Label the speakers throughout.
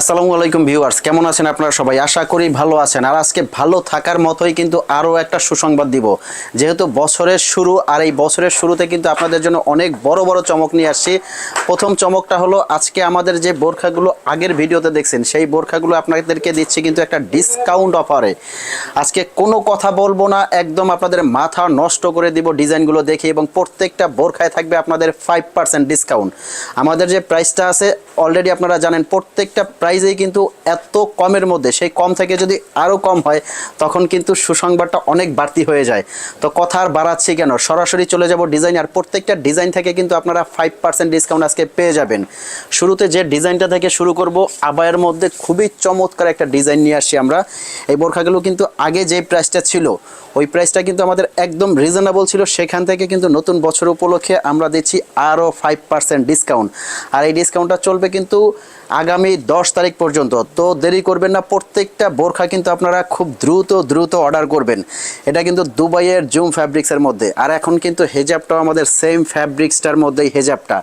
Speaker 1: আসসালামু আলাইকুম ভিউয়ার্স, কেমন আছেন আপনারা সবাই? আশা করি ভালো আছেন। আর আজকে ভালো থাকার মতোই কিন্তু আরও একটা সুসংবাদ দিব। যেহেতু বছরের শুরু, আর এই বছরের শুরুতে কিন্তু আপনাদের জন্য অনেক বড় বড় চমক নিয়ে আসছি। প্রথম চমকটা হলো আজকে আমাদের যে বোরখাগুলো আগের ভিডিওতে দেখছেন, সেই বোরখাগুলো আপনাদেরকে দিচ্ছি কিন্তু একটা ডিসকাউন্ট অফারে আজকে কোনো কথা বলব না, একদম আপনাদের মাথা নষ্ট করে দিব ডিজাইনগুলো দেখে, এবং প্রত্যেকটা বোরখায় থাকবে আপনাদের ফাইভ পার্সেন্ট ডিসকাউন্ট আমাদের যে প্রাইসটা আছে অলরেডি আপনারা জানেন, প্রত্যেকটা প্রাইজেই কিন্তু এত কমের মধ্যে, সেই কম থেকে যদি আরও কম হয়, তখন কিন্তু সুসংবাদটা অনেক বাড়তি হয়ে যায়। তো কথা আর বাড়াচ্ছি কেন? সরাসরি চলে যাব ডিজাইন আর প্রত্যেকটা ডিজাইন থেকে কিন্তু আপনারা ফাইভ পার্সেন্ট ডিসকাউন্ট আজকে পেয়ে যাবেন। শুরুতে যে ডিজাইনটা থেকে শুরু করব, আবায়ের মধ্যে খুবই চমৎকার একটা ডিজাইন নিয়ে আসছি আমরা। এই বোরখাগুলো কিন্তু আগে যে প্রাইসটা ছিল, ওই প্রাইসটা কিন্তু আমাদের একদম রিজনেবল ছিল। সেখান থেকে কিন্তু নতুন বছর উপলক্ষে আমরা দিচ্ছি আরও ফাইভ পার্সেন্ট ডিসকাউন্ট আর এই ডিসকাউন্টটা চলবে কিন্তু আগামী দশ তারিখ পর্যন্ত। তো দেরি করবেন না, প্রত্যেকটা বোরখা কিন্তু আপনারা খুব দ্রুত দ্রুত অর্ডার করবেন। এটা কিন্তু দুবাইয়ের জুম ফ্যাব্রিক্সের মধ্যে। আর এখন কিন্তু হেজাবটাও আমাদের সেম ফ্যাব্রিক্সটার মধ্যেই হেজাবটা।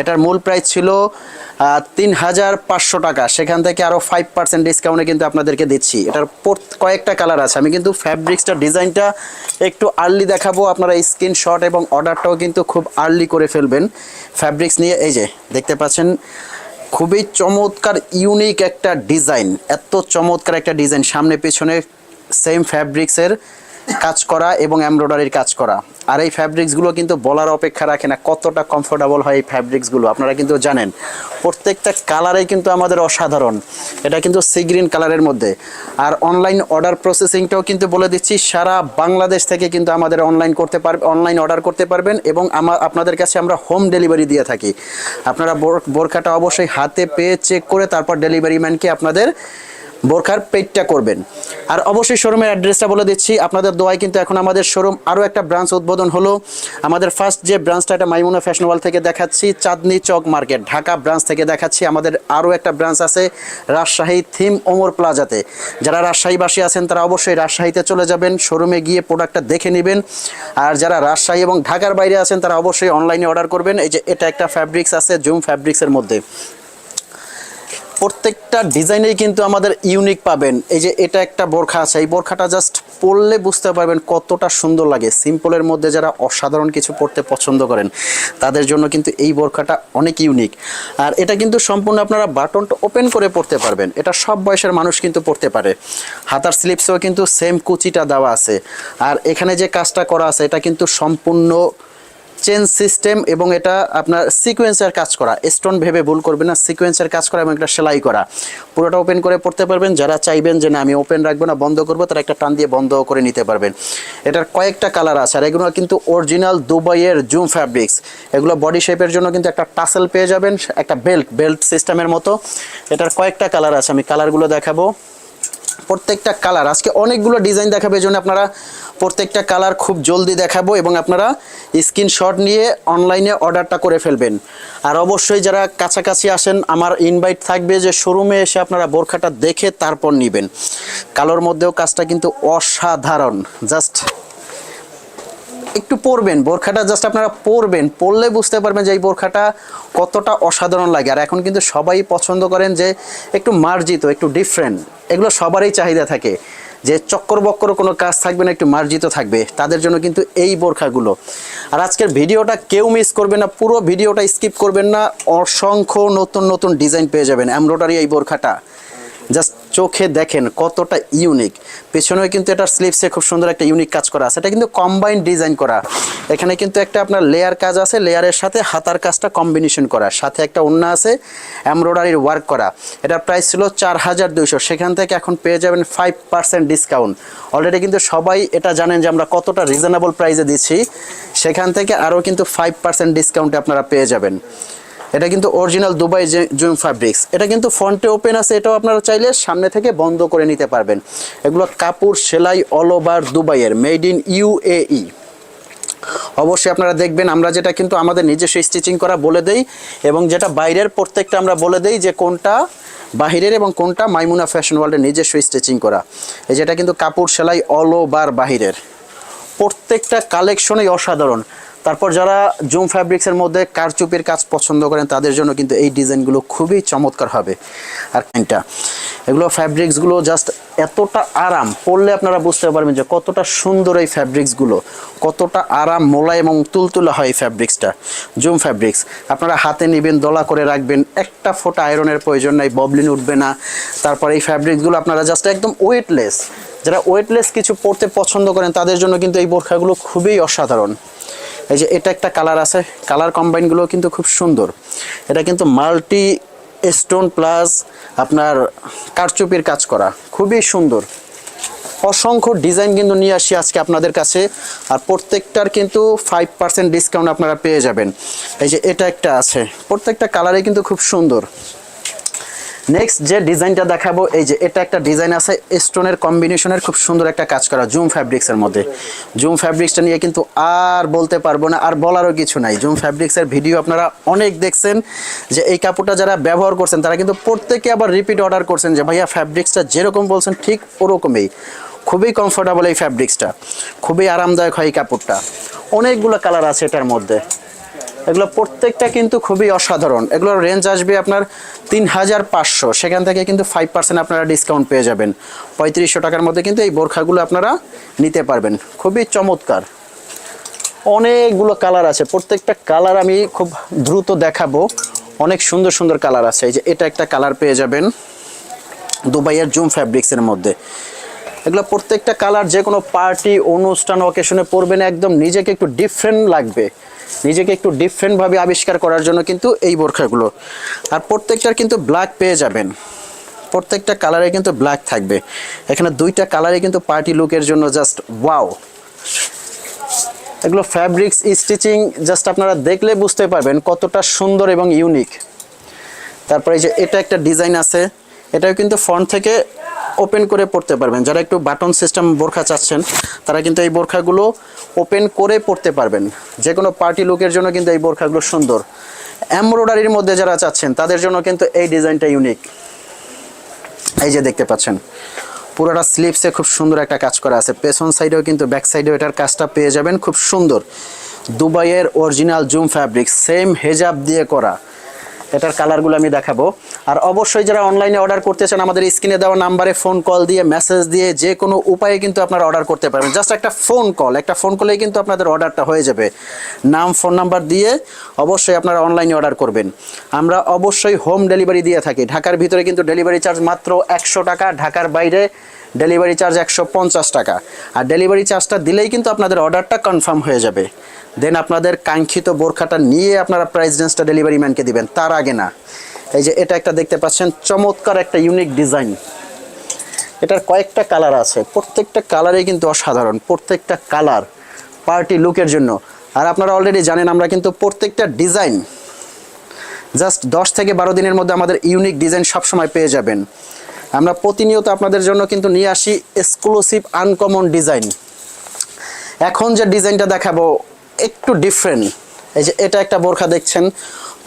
Speaker 1: এটার মূল প্রাইস ছিল তিন হাজার পাঁচশো টাকা। সেখান থেকে আরও ফাইভ পার্সেন্ট ডিসকাউন্টে কিন্তু আপনাদেরকে দিচ্ছি। এটার কয়েকটা কালার আছে। আমি কিন্তু ফ্যাব্রিক্সটার ডিজাইনটা একটু আর্লি দেখাবো। আপনারা স্ক্রিনশট এবং অর্ডারটাও কিন্তু খুব আর্লি করে ফেলবেন। ফ্যাব্রিক্স নিয়ে, এই যে, দেখতে পাচ্ছেন খুবই চমৎকার ইউনিক একটা ডিজাইন এত চমৎকার একটা ডিজাইন সামনে পেছনে সেম ফ্যাব্রিক্সের কাজ করা এবং এমব্রয়ডারির কাজ করা। আর এই ফ্যাব্রিক্সগুলো কিন্তু বলার অপেক্ষা রাখে না, কতটা কমফোর্টেবল হয় এই ফ্যাব্রিক্সগুলো, আপনারা কিন্তু জানেন। প্রত্যেকটা কালারেই কিন্তু আমাদের অসাধারণ, এটা কিন্তু সি গ্রিন কালারের মধ্যে। আর অনলাইন অর্ডার প্রসেসিংটাও কিন্তু বলে দিচ্ছি, সারা বাংলাদেশ থেকে কিন্তু আমাদের অনলাইন করতে পারবে অনলাইন অর্ডার করতে পারবেন এবং আমার আপনাদের কাছে আমরা হোম ডেলিভারি দিয়ে থাকি। আপনারা বোর- বোরখাটা অবশ্যই হাতে পেয়ে চেক করে তারপর ডেলিভারি ম্যানকে আপনাদের বোরখার পেডটা করবেন। আর অবশ্যই শোরুমের অ্যাড্রেসটা বলে দিচ্ছি। আপনাদের দোয়ায় কিন্তু এখন আমাদের শোরুম আরও একটা ব্রাঞ্চ উদ্বোধন হলো। আমাদের ফার্স্ট যে ব্রাঞ্চটা, এটা মাইমুনা ফ্যাশন ওয়াল থেকে দেখাচ্ছি, চাঁদনি চক মার্কেট ঢাকা ব্রাঞ্চ থেকে দেখাচ্ছি। আমাদের আরও একটা ব্রাঞ্চ আছে রাজশাহী থিম ওমর প্লাজাতে যারা রাজশাহীবাসী আছেন, তারা অবশ্যই রাজশাহীতে চলে যাবেন, শোরুমে গিয়ে প্রোডাক্টটা দেখে নেবেন। আর যারা রাজশাহী এবং ঢাকার বাইরে আছেন, তারা অবশ্যই অনলাইনে অর্ডার করবেন। এই যে এটা একটা ফ্যাব্রিক্স আছে জুম ফ্যাব্রিক্সের মধ্যে। প্রত্যেকটা ডিজাইনেই কিন্তু আমাদের ইউনিক পাবেন। এই যে এটা একটা বোরখা আছে, এই বোরখাটা জাস্ট পরলে বুঝতে পারবেন কতটা সুন্দর লাগে। সিম্পলের মধ্যে যারা অসাধারণ কিছু পড়তে পছন্দ করেন, তাদের জন্য কিন্তু এই বোরখাটা অনেক ইউনিক আর এটা কিন্তু সম্পূর্ণ আপনারা বাটনটা ওপেন করে পড়তে পারবেন। এটা সব বয়সের মানুষ কিন্তু পড়তে পারে। হাতার স্লিপসেও কিন্তু সেম কুচিটা দেওয়া আছে। আর এখানে যে কাজটা করা আছে, এটা কিন্তু সম্পূর্ণ চেন সিস্টেম এবং এটা আপনার সিকোয়েন্সের কাজ করা। স্টোন ভেবে ভুল করবেন না সিকোয়েন্সের কাজ করা এবং একটা সেলাই করা। পুরোটা ওপেন করে পড়তে পারবেন, যারা চাইবেন যে না, আমি ওপেন রাখব না, বন্ধ করব, তারা একটা টান দিয়ে বন্ধ করে নিতে পারবেন। এটার কয়েকটা কালার আছে, আর এগুলো কিন্তু অরিজিনাল দুবাইয়ের জুম ফ্যাব্রিক্স এগুলো বডি শেপের জন্য কিন্তু একটা টাসেল পেয়ে যাবেন, একটা বেল্ট বেল্ট সিস্টেমের মতো। এটার কয়েকটা কালার আছে, আমি কালারগুলো দেখাবো। প্রত্যেকটা কালার। আজকে অনেকগুলো ডিজাইন দেখাবে জন্য আপনারা প্রত্যেকটা কালার খুব জলদি দেখাবো এবং আপনারা স্ক্রিনশট নিয়ে অনলাইনে অর্ডারটা করে ফেলবেন। আর অবশ্যই যারা কাছাকাছি আসেন, আমার ইনভাইট থাকবে যে শোরুমে এসে আপনারা বোরখাটা দেখে তারপর নেবেন। কালোর মধ্যেও কাজটা কিন্তু অসাধারণ। জাস্ট একটু পরবেন, বোরখাটা জাস্ট আপনারা পরবেন, পরলে বুঝতে পারবেন যে এই বোরখাটা কতটা অসাধারণ লাগে। আর এখন কিন্তু সবাই পছন্দ করেন যে একটু মার্জিত, একটু ডিফারেন্ট এগুলো সবারই চাহিদা থাকে। যে চক্কর বক্কর কোনো কাজ থাকবে না, একটু মার্জিত থাকবে, তাদের জন্য কিন্তু এই বোরখাগুলো। আর আজকের ভিডিওটা কেউ মিস করবে না, পুরো ভিডিওটা স্কিপ করবেন না, অসংখ্য নতুন নতুন ডিজাইন পেয়ে যাবেন এমব্রয়ডারি এই বোরখাটা। জাস্ট চোখে দেখেন কতটা ইউনিক পেছনেও কিন্তু এটার স্লিপসে খুব সুন্দর একটা ইউনিক কাজ করা আছে। এটা কিন্তু কম্বাইন ডিজাইন করা। এখানে কিন্তু একটা আপনার লেয়ার কাজ আছে লেয়ারের সাথে হাতার কাজটা কম্বিনেশন করা। সাথে একটা অন্য আছে এমব্রয়ডারির ওয়ার্ক করা। এটার প্রাইস ছিল চার হাজার দুইশো। সেখান থেকে এখন পেয়ে যাবেন ফাইভ পার্সেন্ট ডিসকাউন্ট অলরেডি কিন্তু সবাই এটা জানেন যে আমরা কতটা রিজনেবল প্রাইসে দিচ্ছি। সেখান থেকে আরও কিন্তু ফাইভ পার্সেন্ট ডিসকাউন্টে আপনারা পেয়ে যাবেন। এটা কিন্তু অরিজিনাল দুবাই জুম ফ্যাব্রিক্স এটা কিন্তু ফ্রন্টে ওপেন আছে, এটাও আপনারা চাইলে সামনে থেকে বন্ধ করে নিতে পারবেন। এগুলো কাপড় সেলাই অল ওভার দুবাইয়ের মেড ইন ইউএই অবশ্যই আপনারা দেখবেন, আমরা যেটা কিন্তু আমাদের নিজস্ব স্টিচিং করা বলে দেই, এবং যেটা বাইরের প্রত্যেকটা আমরা বলে দেই যে কোনটা বাহিরের এবং কোনটা মাইমুনা ফ্যাশন ওয়ার্ল্ডের নিজস্ব স্টিচিং করা। এই যেটা কিন্তু কাপড় সেলাই অল ওভার বাহিরের। প্রত্যেকটা কালেকশনই অসাধারণ। তারপর যারা জুম ফ্যাব্রিক্সের মধ্যে কারচুপির কাজ পছন্দ করেন, তাদের জন্য কিন্তু এই ডিজাইনগুলো খুবই চমৎকার হবে। আর এটা এগুলো ফ্যাব্রিক্সগুলো জাস্ট এতটা আরাম পরলে আপনারা বুঝতে পারবেন যে কতটা সুন্দর এই ফ্যাব্রিক্সগুলো, কতটা আরাম, মোলা এবং তুলতুলা হয় এই ফ্যাব্রিক্সটা, জুম ফ্যাব্রিক্স। আপনারা হাতে নেবেন, দলা করে রাখবেন, একটা ফোটা আয়রনের প্রয়োজন নাই, ববলিন উঠবে না। তারপর এই ফ্যাব্রিক্সগুলো আপনারা জাস্ট একদম ওয়েটলেস যারা ওয়েটলেস কিছু পড়তে পছন্দ করেন, তাদের জন্য কিন্তু এই বোরখাগুলো খুবই অসাধারণ। এই যে এটা একটা কালার আছে। কালার কম্বাইনগুলো কিন্তু খুব সুন্দর। এটা কিন্তু মাল্টি স্টোন প্লাস আপনার কারচুপির কাজ করা। খুবই সুন্দর। অসংখ্য ডিজাইন কিন্তু নিয়ে আসি আজকে আপনাদের কাছে। আর প্রত্যেকটার কিন্তু ফাইভ পার্সেন্ট ডিসকাউন্ট আপনারা পেয়ে যাবেন। এই যে এটা একটা আছে। প্রত্যেকটা কালারে কিন্তু খুব সুন্দর। নেক্সট যে ডিজাইনটা দেখাবো, এই যে এটা একটা ডিজাইন আছে স্টোনের কম্বিনেশনের খুব সুন্দর একটা কাজ করা জুম ফ্যাব্রিক্সের মধ্যে। জুম ফ্যাব্রিক্সটা নিয়ে কিন্তু আর বলতে পারব না, আর বলারও কিছু নাই। জুম ফ্যাব্রিক্সের ভিডিও আপনারা অনেক দেখছেন, যে এই কাপড়টা যারা ব্যবহার করছেন, তারা কিন্তু প্রত্যেকে আবার রিপিট অর্ডার করছেন, যে ভাইয়া ফ্যাব্রিক্সটা যেরকম বলছেন, ঠিক ওরকমই। খুবই কমফোর্টেবল এই ফ্যাব্রিক্সটা খুবই আরামদায়ক হয় এই কাপড়টা। অনেকগুলো কালার আছে এটার মধ্যে। এগুলো প্রত্যেকটা কিন্তু খুবই অসাধারণ। এগুলোর রেঞ্জ আসবে আপনার তিন হাজার পাঁচশো। সেখান থেকে কিন্তু ফাইভ পার্সেন্ট আপনারা ডিসকাউন্ট পেয়ে যাবেন। পঁয়ত্রিশশো টাকার মধ্যে কিন্তু এই বোরখাগুলো আপনারা নিতে পারবেন। খুবই চমৎকার। অনেকগুলো কালার আছে। প্রত্যেকটা কালার আমি খুব দ্রুত দেখাবো। অনেক সুন্দর সুন্দর কালার আছে। এই যে এটা একটা কালার পেয়ে যাবেন দুবাইয়ের জুম ফ্যাব্রিক্সের মধ্যে। এগুলো প্রত্যেকটা কালার যে কোনো পার্টি, অনুষ্ঠান অকেশনে পরবেন, একদম নিজেকে একটু ডিফারেন্ট লাগবে। নিজেকে একটু ডিফারেন্টভাবে আবিষ্কার করার জন্য কিন্তু এই বোরখাগুলো। আর প্রত্যেকটার কিন্তু ব্ল্যাক পেয়ে যাবেন। প্রত্যেকটা কালারে কিন্তু ব্ল্যাক থাকবে। এখানে দুইটা কালারে কিন্তু পার্টি লুকের জন্য জাস্ট ওয়াও এগুলো ফ্যাব্রিক্স স্টিচিং জাস্ট আপনারা দেখলে বুঝতে পারবেন কতটা সুন্দর এবং ইউনিক তারপরে যে এটা একটা ডিজাইন আছে। এটাও কিন্তু ফ্রন্ট থেকে ওপেন করে পড়তে পারবেন। যারা একটু বাটন সিস্টেম বোরখা চাচ্ছেন, তারা কিন্তু এই বোরখাগুলো ওপেন করে পড়তে পারবেন। যে কোনো পার্টি লুকের জন্য কিন্তু এই বোরখাগুলো সুন্দর। এমব্রয়ডারির মধ্যে যারা চাচ্ছেন, তাদের জন্য কিন্তু এই ডিজাইনটা ইউনিক এই যে দেখতে পাচ্ছেন, পুরোটা স্লিপসে খুব সুন্দর একটা কাজ করা আছে। পেছন সাইডেও কিন্তু ব্যাক সাইডেও এটার কাজটা পেয়ে যাবেন, খুব সুন্দর। দুবাইয়ের অরিজিনাল জুম ফ্যাব্রিক সেম হেজাব দিয়ে করা। এটার কালারগুলো আমি দেখাবো। আর অবশ্যই যারা অনলাইনে অর্ডার করতে চান, আমাদের স্ক্রিনে দেওয়া নাম্বারে ফোন কল দিয়ে, মেসেজ দিয়ে যে কোনো উপায়ে কিন্তু আপনারা অর্ডার করতে পারবেন। জাস্ট একটা ফোন কল, একটা ফোন কলেই কিন্তু আপনাদের অর্ডারটা হয়ে যাবে। নাম, ফোন নাম্বার দিয়ে অবশ্যই আপনারা অনলাইনে অর্ডার করবেন। আমরা অবশ্যই হোম ডেলিভারি দিয়ে থাকি। ঢাকার ভিতরে কিন্তু ডেলিভারি চার্জ মাত্র একশো টাকা, ঢাকার বাইরে ডেলিভারি চার্জ একশো পঞ্চাশ টাকা। আর ডেলিভারি চার্জটা দিলেই কিন্তু আপনাদের অর্ডারটা কনফার্ম হয়ে যাবে। দেন আপনাদের কাঙ্ক্ষিত বোরখাটা নিয়ে আপনারা প্রাইস ডেলিভারি ম্যানকে দিবেন, তার আগে না। এই যে এটা একটা দেখতে পাচ্ছেন, চমৎকার একটা ইউনিক ডিজাইন এটার কয়েকটা কালার আছে, প্রত্যেকটা কালারেই কিন্তু অসাধারণ, প্রত্যেকটা কালার পার্টি লুকের জন্য। আর আপনারা অলরেডি জানেন, আমরা কিন্তু প্রত্যেকটা ডিজাইন জাস্ট দশ থেকে বারো দিনের মধ্যে আমাদের ইউনিক ডিজাইন সবসময় পেয়ে যাবেন। আমরা প্রতিনিয়ত আপনাদের জন্য কিন্তু নিয়ে আসি এক্সক্লুসিভ আনকমন ডিজাইন এখন যে ডিজাইনটা দেখাবো একটু ডিফারেন্ট এই যে এটা একটা বোরখা দেখছেন,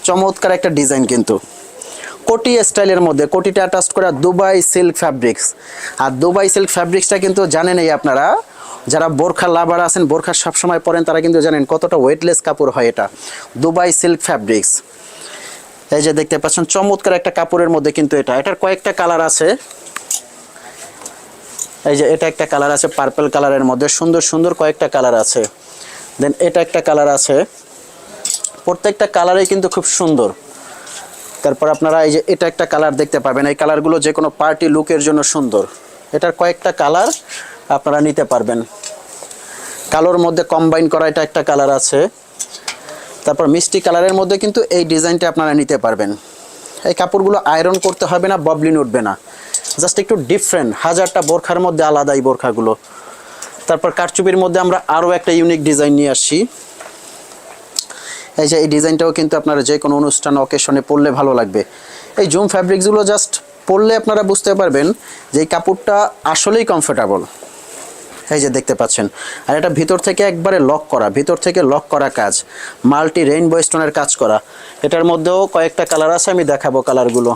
Speaker 1: চমৎকার একটা ডিজাইন কিন্তু। কোটি স্টাইলের মধ্যে, কোটিটা অ্যাটাচ করা দুবাই সিল্ক ফ্যাব্রিক্স আর দুবাই সিল্ক ফ্যাব্রিক্সটা কিন্তু জানেনই আপনারা, যারা বোরখা লাভার আছেন, বোরখা সবসময় পরেন, তারা কিন্তু জানেন কতটা ওয়েটলেস কাপড় হয় এটা। দুবাই সিল্ক ফ্যাব্রিক্স এই যে দেখতে পাচ্ছেন, চমৎকার একটা কাপড়ের মধ্যে কিন্তু এটা। এটার কয়েকটা কালার আছে। এই যে এটা একটা কালার আছে পার্পল কালারের মধ্যে। সুন্দর সুন্দর কয়েকটা কালার আছে। দেন এটা একটা কালার আছে। প্রত্যেকটা কালারই কিন্তু খুব সুন্দর। তারপর আপনারা এই যে এটা একটা কালার দেখতে পাবেন। এই কালারগুলো যে কোনো পার্টি লুকের জন্য সুন্দর। এটার কয়েকটা কালার আপনারা নিতে পারবেন। কালোর মধ্যে কম্বাইন করা এটা একটা কালার আছে। তারপর মিষ্টি কালারের মধ্যে কিন্তু এই ডিজাইনটা আপনারা নিতে পারবেন। এই কাপড়গুলো আয়রন করতে হবে না ববলিন উঠবে না। জাস্ট একটু ডিফারেন্ট হাজারটা বোরখার মধ্যে আলাদা এই বোরখাগুলো। তারপর কারচুপির মধ্যে আমরা আরও একটা ইউনিক ডিজাইন নিয়ে আসি এই যে এই ডিজাইনটাও কিন্তু আপনারা যে কোনো অনুষ্ঠান অকেশনে পরলে ভালো লাগবে। এই জুম ফ্যাব্রিক্সগুলো জাস্ট পরলে আপনারা বুঝতে পারবেন যে এই কাপড়টা আসলেই কমফোর্টেবল এই যে দেখতে পাচ্ছেন। আর এটা ভিতর থেকে একবারে লক করা, ভিতর থেকে লক করা কাজ। মাল্টি রেইনবো স্টোনের কাজ করা। এটার মধ্যেও কয়েকটা কালার আছে, আমি দেখাবো কালারগুলো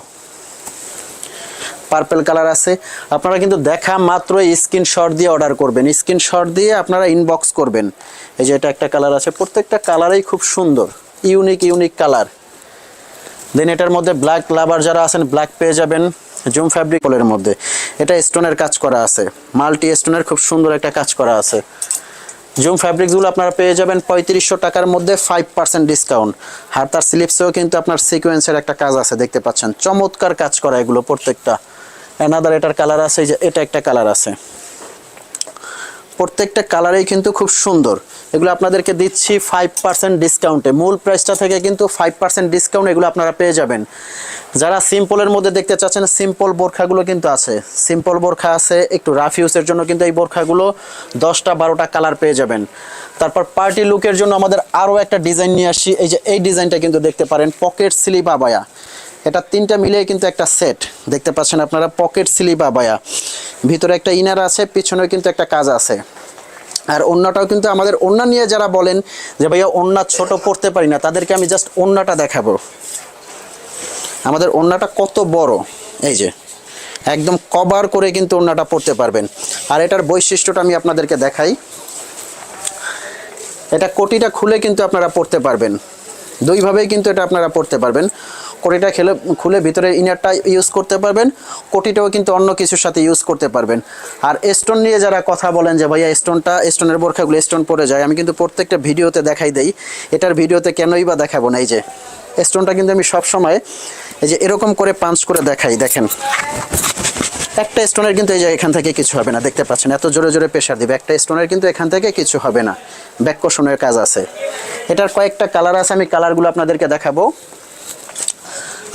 Speaker 1: পার্পেল কালার আছে। আপনারা কিন্তু দেখা মাত্র স্ক্রিনশট দিয়ে অর্ডার করবেন। স্ক্রিনশট দিয়ে আপনারা ইনবক্স করবেন। এই যে এটা একটা কালার আছে। প্রত্যেকটা কালারই খুব সুন্দর। ইউনিক ইউনিক কালার দেন এটার মধ্যে ব্ল্যাক লাভার যারা আছেন ব্ল্যাক পেয়ে যাবেন। জুম ফ্যাব্রিক মধ্যে। এটা স্টোনের কাজ করা আছে। মাল্টি স্টোনের খুব সুন্দর একটা কাজ করা আছে। জুম ফ্যাব্রিকগুলো আপনারা পেয়ে যাবেন পঁয়ত্রিশশো টাকার মধ্যে ফাইভ পার্সেন্ট ডিসকাউন্ট হাতার স্লিপসেও কিন্তু আপনার সিকোয়েন্সের একটা কাজ আছে, দেখতে পাচ্ছেন। চমৎকার কাজ করা এগুলো প্রত্যেকটা। অ্যানাদার এটার কালার আছে যে এটা একটা কালার আছে। প্রত্যেকটা কালারেই কিন্তু খুব সুন্দর। এগুলো আপনাদেরকে দিচ্ছি ফাইভ পার্সেন্ট ডিসকাউন্টে মূল প্রাইসটা থেকে কিন্তু ফাইভ পার্সেন্ট ডিসকাউন্ট এগুলো আপনারা পেয়ে যাবেন। যারা সিম্পলের মধ্যে দেখতে চাচ্ছেন সিম্পল বোরখাগুলো কিন্তু আছে। সিম্পল বোরখা আছে, একটু রাফ ইউজের জন্য কিন্তু এই বোরখাগুলো দশটা, বারোটা কালার পেয়ে যাবেন। তারপর পার্টি লুকের জন্য আমাদের আরও একটা ডিজাইন নিয়ে আসি। এই যে এই ডিজাইনটা কিন্তু দেখতে পারেন পকেট স্লিপ আবায়া এটা তিনটা মিলিয়ে কিন্তু একটা সেট। দেখতে পাচ্ছেন আপনারা, পকেট স্লিপ আবায়া ভিতরে একটা ইনার আছে, পিছনেও কিন্তু একটা কাজ আছে। আর অন্যটাও কিন্তু আমাদের অন্য নিয়ে যারা বলেন যে ভাইয়া অন্য ছোট পড়তে পারি না, তাদেরকে আমি জাস্ট অন্যটা দেখাবো। আমাদের অন্যটা কত বড়, এই যে। একদম কভার করে কিন্তু অন্যটা পড়তে পারবেন। আর এটার বৈশিষ্ট্যটা আমি আপনাদেরকে দেখাই। এটা কোটিটা খুলে কিন্তু আপনারা পড়তে পারবেন। দুইভাবেই কিন্তু এটা আপনারা পড়তে পারবেন। কোটিটা খেলে, খুলে ভিতরে ইনারটা ইউজ করতে পারবেন, কোটিটাও কিন্তু অন্য কিছুর সাথে ইউজ করতে পারবেন। আর স্টোন নিয়ে যারা কথা বলেন যে, ভাইয়া স্টোনটা স্টোনের বোরখাগুলো স্টোন পড়ে যায়, আমি কিন্তু প্রত্যেকটা ভিডিওতে দেখাই দেই, এটার ভিডিওতে কেনই বা দেখাবো না, এই যে স্টোনটা কিন্তু আমি সব সময় এই যে, এরকম করে পাঞ্চ করে দেখাই, দেখেন। একটা স্টোনের কিন্তু এই যে, এখান থেকে কিছু হবে না, দেখতে পাচ্ছেন, এত জোরে জোরে প্রেশার দিবে, একটা স্টোনের কিন্তু এখান থেকে কিছু হবে না ব্যাককোশনের কাজ আছে। এটার কয়েকটা কালার আছে, আমি কালারগুলো আপনাদেরকে দেখাবো।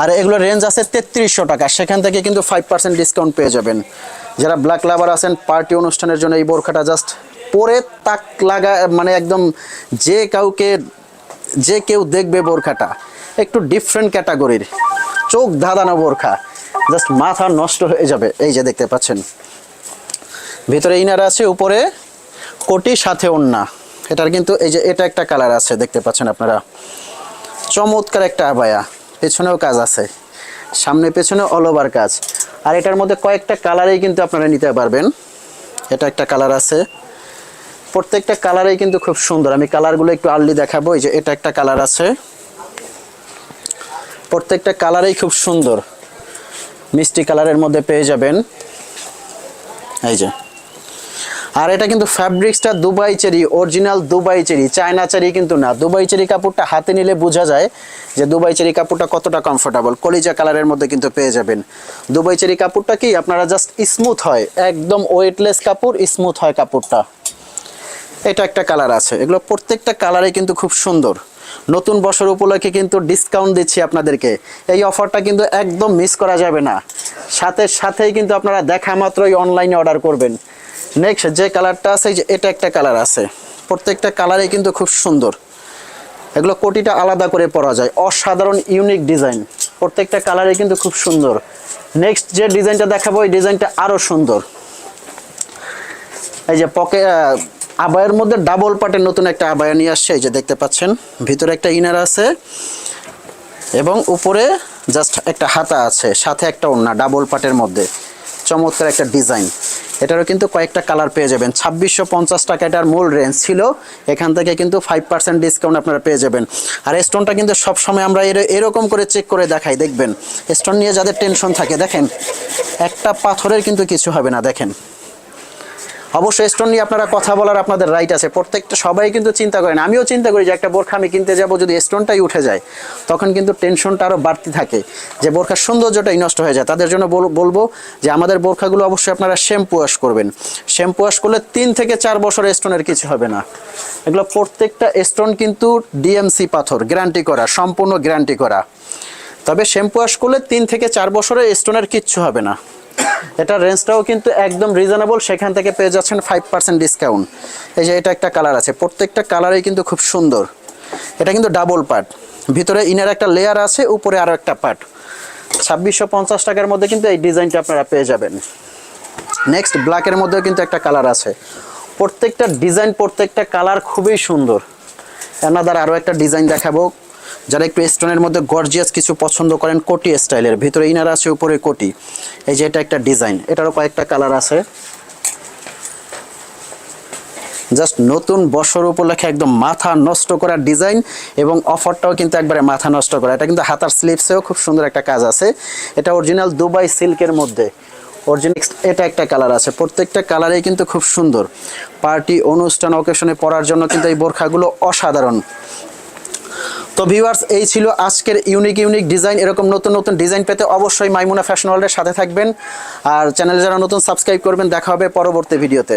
Speaker 1: আর এগুলো রেঞ্জ আছে তেত্রিশশো টাকা। সেখান থেকে কিন্তু ফাইভ পার্সেন্ট ডিসকাউন্ট পেয়ে যাবেন। যারা ব্ল্যাক লাভার আছেন পার্টি অনুষ্ঠানের জন্য এই বোরখাটা জাস্ট পরে তাক লাগা মানে একদম যে কাউকে, যে কেউ দেখবে বোরখাটা, একটু ডিফারেন্ট ক্যাটাগরির চোখ ধাঁধানো বোরখা জাস্ট মাথা নষ্ট হয়ে যাবে। এই যে দেখতে পাচ্ছেন। ভিতরে ইনার আছে, উপরে কোটি, সাথে ওন্না। এটার কিন্তু এই যে, এটা একটা কালার আছে, দেখতে পাচ্ছেন আপনারা। চমৎকার একটা আবায়া। পেছনেও কাজ আছে। সামনে পেছনে অল ওভার কাজ। আর এটার মধ্যে কয়েকটা কালারেই কিন্তু আপনারা নিতে পারবেন। এটা একটা কালার আছে। প্রত্যেকটা কালারেই কিন্তু খুব সুন্দর। আমি কালারগুলো একটু আর্লি দেখাবো। এই যে এটা একটা কালার আছে। প্রত্যেকটা কালারেই খুব সুন্দর। মিষ্টি কালারের মধ্যে পেয়ে যাবেন। এই যে। আর এটা কিন্তু ফ্যাব্রিক্সটা Dubai cherry original Dubai cherry, China cherry কিন্তু না। দুবাই চেরি কাপড়টা হাতে নিলে বোঝা যায় যে দুবাই চেরি কাপড়টা কতটা কমফোর্টেবল কলিজা কালারের মধ্যে কিন্তু পেয়ে যাবেন। দুবাই চেরি কাপড়টা কি, আপনারা জাস্ট স্মুথ হয়, একদম ওয়েটলেস কাপড় স্মুথ হয় কাপড়টা। এটা একটা কালার আছে, এগুলো প্রত্যেকটা কালারে কিন্তু খুব সুন্দর। নতুন বছর উপলক্ষে কিন্তু ডিসকাউন্ট দিচ্ছি আপনাদেরকে। এই অফারটা কিন্তু একদম মিস করা যাবে না। সাথে সাথেই কিন্তু আপনারা দেখা মাত্রই অনলাইনে অর্ডার করবেন। নেক্সট যে কালারটা আছে এটা একটা কালার আছে। প্রত্যেকটা কালারে কিন্তু খুব সুন্দর। এগুলো কোটিটা আলাদা করে পরা যায়। অসাধারণ ইউনিক ডিজাইন প্রত্যেকটা কালারে কিন্তু খুব সুন্দর। নেক্সট যে ডিজাইনটা দেখাবো, এই ডিজাইনটা আরও সুন্দর। এই যে পকে আবায়ের মধ্যে ডাবল পাটের নতুন একটা আবায়া নিয়ে আসছে। এই যে দেখতে পাচ্ছেন, ভিতরে একটা ইনার আছে। এবং উপরে জাস্ট একটা হাতা আছে, সাথে একটা ওড়না ডাবল পাটের মধ্যে। চমৎকার একটা ডিজাইন। এটারও কিন্তু কয়েকটা কালার পেয়ে যাবেন। ছাব্বিশশো পঞ্চাশ টাকা এটার মূল রেঞ্জ ছিল। এখান থেকে কিন্তু ফাইভ পার্সেন্ট ডিসকাউন্ট আপনারা পেয়ে যাবেন। আর স্টোনটা কিন্তু সবসময় আমরা এর- এরকম করে চেক করে দেখাই, দেখবেন। স্টোন নিয়ে যাদের টেনশন থাকে, দেখেন, একটা পাথরের কিন্তু কিছু হবে না, দেখেন। অবশ্যই স্টোন নিয়ে আপনারা কথা বলার আপনাদের রাইট আছে। প্রত্যেকটা সবাই কিন্তু চিন্তা করেন। আমিও চিন্তা করি যে একটা বোরখা আমি কিনতে যাব, যদি স্টোনটাই উঠে যায়, তখন কিন্তু টেনশনটা আরও বাড়তি থাকে। যে বোরখার সৌন্দর্যটাই নষ্ট হয়ে যায়। তাদের জন্য বলব যে আমাদের বোরখাগুলো অবশ্যই আপনারা শ্যাম্পু ওয়াশ করবেন। শ্যাম্পু ওয়াশ করলে তিন থেকে চার বছর স্টোনের কিছু হবে না। এগুলো প্রত্যেকটা স্টোন কিন্তু ডিএমসি পাথর গ্যারান্টি করা, সম্পূর্ণ গ্যারান্টি করা। তবে শ্যাম্পু ওয়াশ করলে তিন থেকে চার বছরের স্টোনের কিচ্ছু হবে না। এটার রেঞ্জটাও কিন্তু একদম রিজনেবল সেখান থেকে পেয়ে যাচ্ছেন ফাইভ পার্সেন্ট ডিসকাউন্ট এই যে এটা একটা কালার আছে, প্রত্যেকটা কালারই কিন্তু খুব সুন্দর। এটা কিন্তু ডাবল পার্ট ভিতরে ইনার একটা লেয়ার আছে, উপরে আরও একটা পার্ট ছাব্বিশশো পঞ্চাশ টাকার মধ্যে কিন্তু এই ডিজাইনটা আপনারা পেয়ে যাবেন। নেক্সট ব্ল্যাকের মধ্যেও কিন্তু একটা কালার আছে। প্রত্যেকটা ডিজাইন প্রত্যেকটা কালার খুবই সুন্দর। এনাদার আরও একটা ডিজাইন দেখাবো। যারা একটু স্টোনের মধ্যে গর্জিয়াস কিছু পছন্দ করেন কোটি স্টাইলের, ভিতরে ইনার আছে, উপরে কোটি। এই যে এটা একটা ডিজাইন, এটারও কয়েকটা কালার আছে। জাস্ট নতুন বছর উপলক্ষে একদম মাথা নষ্ট করার ডিজাইন এবং অফারটাও কিন্তু একবারে মাথা নষ্ট করা। এটা কিন্তু হাতার স্লিপসেও খুব সুন্দর একটা কাজ আছে। এটা অরিজিনাল দুবাই সিল্কের মধ্যে। অরিজিনাল এটা একটা কালার আছে। প্রত্যেকটা কালারেই কিন্তু খুব সুন্দর। পার্টি, অনুষ্ঠান অকেশনে পরার জন্য কিন্তু এই বোরখাগুলো অসাধারণ। তো ভিউয়ার্স এই ছিল আজকের ইউনিক ইউনিক ডিজাইন এরকম নতুন নতুন ডিজাইন পেতে অবশ্যই মাইমুনা ফ্যাশন ওয়ার্ল্ডের সাথে থাকবেন। আর চ্যানেলে যারা নতুন সাবস্ক্রাইব করবেন। দেখা হবে পরবর্তী ভিডিওতে